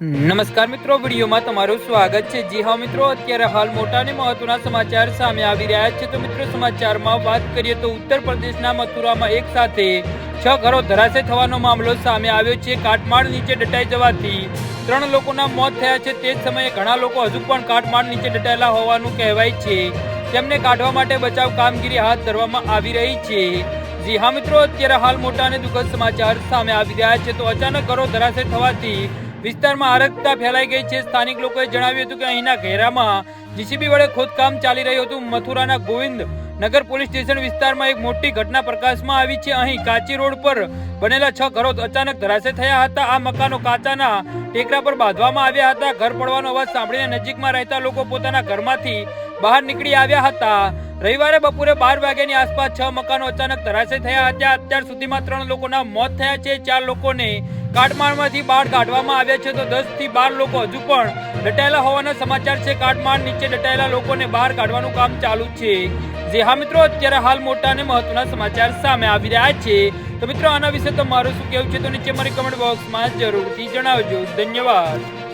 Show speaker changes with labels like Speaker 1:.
Speaker 1: નમસ્કાર મિત્રો, વિડીયોમાં તમારું સ્વાગત છે. જી હા મિત્રો, અત્યારે હાલ મોટા અને મહત્વના સમાચાર સામે આવી રહ્યા છે. તો મિત્રો, સમાચારમાં વાત કરીએ તો ઉત્તર પ્રદેશના મથુરામાં એક સાથે છ ઘરો ધરાશે થવાનો મામલો સામે આવ્યો છે. કાટમાળ નીચે દટાઈ જવાથી ત્રણ લોકોના મોત થયા છે. તે જ સમયે ઘણા લોકો હજુ પણ કાટમાળ નીચે દટાયેલા હોવાનું કહેવાય છે. તેમને કાઢવા માટે બચાવ કામગીરી હાથ ધરવામાં આવી રહી છે. જી હા મિત્રો, અત્યારે હાલ મોટા અને દુઃખદ સમાચાર સામે આવી રહ્યા છે. તો અચાનક ઘરો ધરાશે થવાથી વિસ્તારમાં અરગતા ફેલાઈ ગઈ છે. સ્થાનિક લોકોએ જણાવ્યું હતું કે અહીંના ઘેરામાં જીસીબી વડે ખોદકામ ચાલી રહ્યું હતું. મથુરાના ગોવિંદ નગર પોલીસ સ્ટેશન વિસ્તારમાં એક મોટી ઘટના પ્રકાશમાં આવી છે. અહીં કાચી રોડ પર બનેલા છ ઘરો અચાનક ધરાશે થયા હતા. આ મકાનો કાચાના ટેકરા પર બાંધવામાં આવ્યા હતા. ઘર પડવાનો અવાજ સાંભળીને નજીકમાં રહેતા લોકો પોતાના ઘરમાંથી બહાર નીકળી આવ્યા હતા. રવિવારે બપોરે બાર વાગ્યાની આસપાસ છ મકાનો અચાનક ધરાશે થયા હતા. અત્યાર સુધીમાં ત્રણ લોકોના મોત થયા છે. ચાર લોકોને કાટમાળમાંથી બહાર કાઢવામાં આવ્યા છે તો દસથી બાર લોકો હજુ પણ દટાયેલા હોવાના સમાચાર છે. કાટમાળ નીચે દટાયેલા લોકોને બહાર કાઢવાનું કામ ચાલુ છે. જે હા મિત્રો, અત્યારે હાલ મોટા અને મહત્વના સમાચાર સામે આવી રહ્યા છે. તો મિત્રો, આના વિશે તમારું શું કહેવું છે તો નીચે મારી કમેન્ટ બોક્સમાં જરૂરથી જણાવજો. ધન્યવાદ.